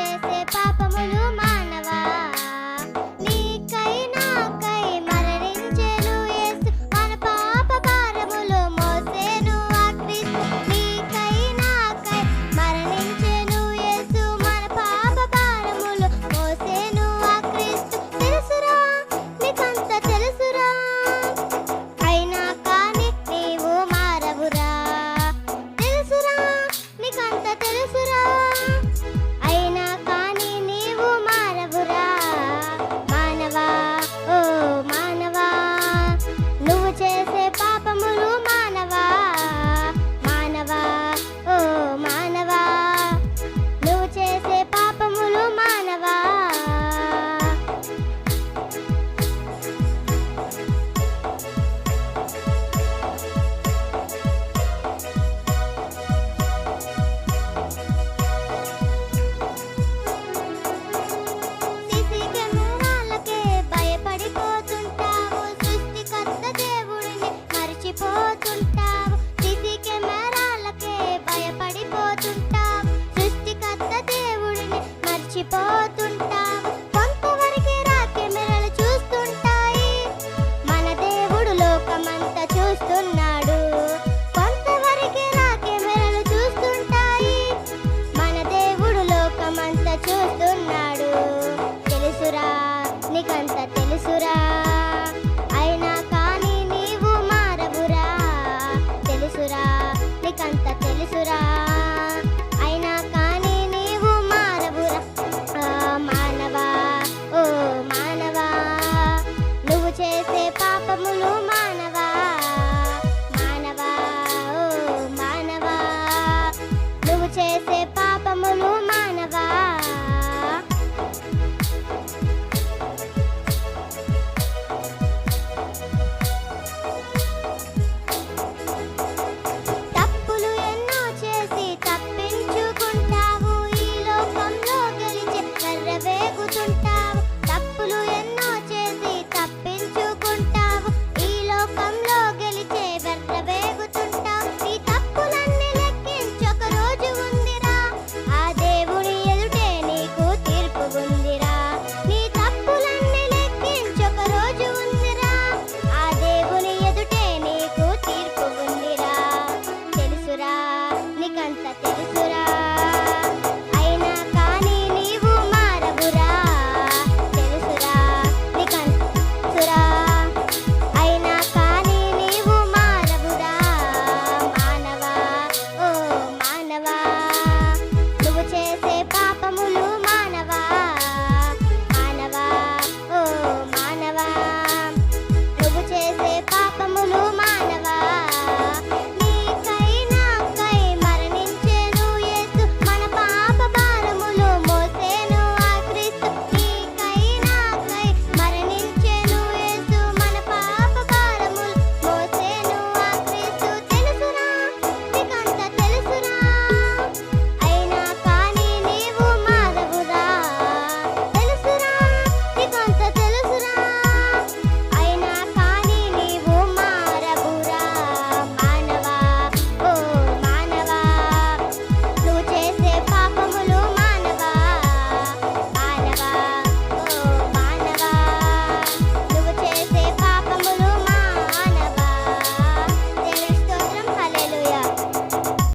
చేసే పాపములు చూస్తున్నాడు. తెలుసురా నీకంత తెలుసురా. అయినా కానీ నీవు మారవురా. తెలుసురా నీకంత తెలుసురా. అయినా కానీ నీవు మారవురా. మానవా ఓ మానవా. నువ్వు చేసే పాపములు మానవా. మానవా ఓ మానవా. నువ్వు చేసే పాపములు మానవా.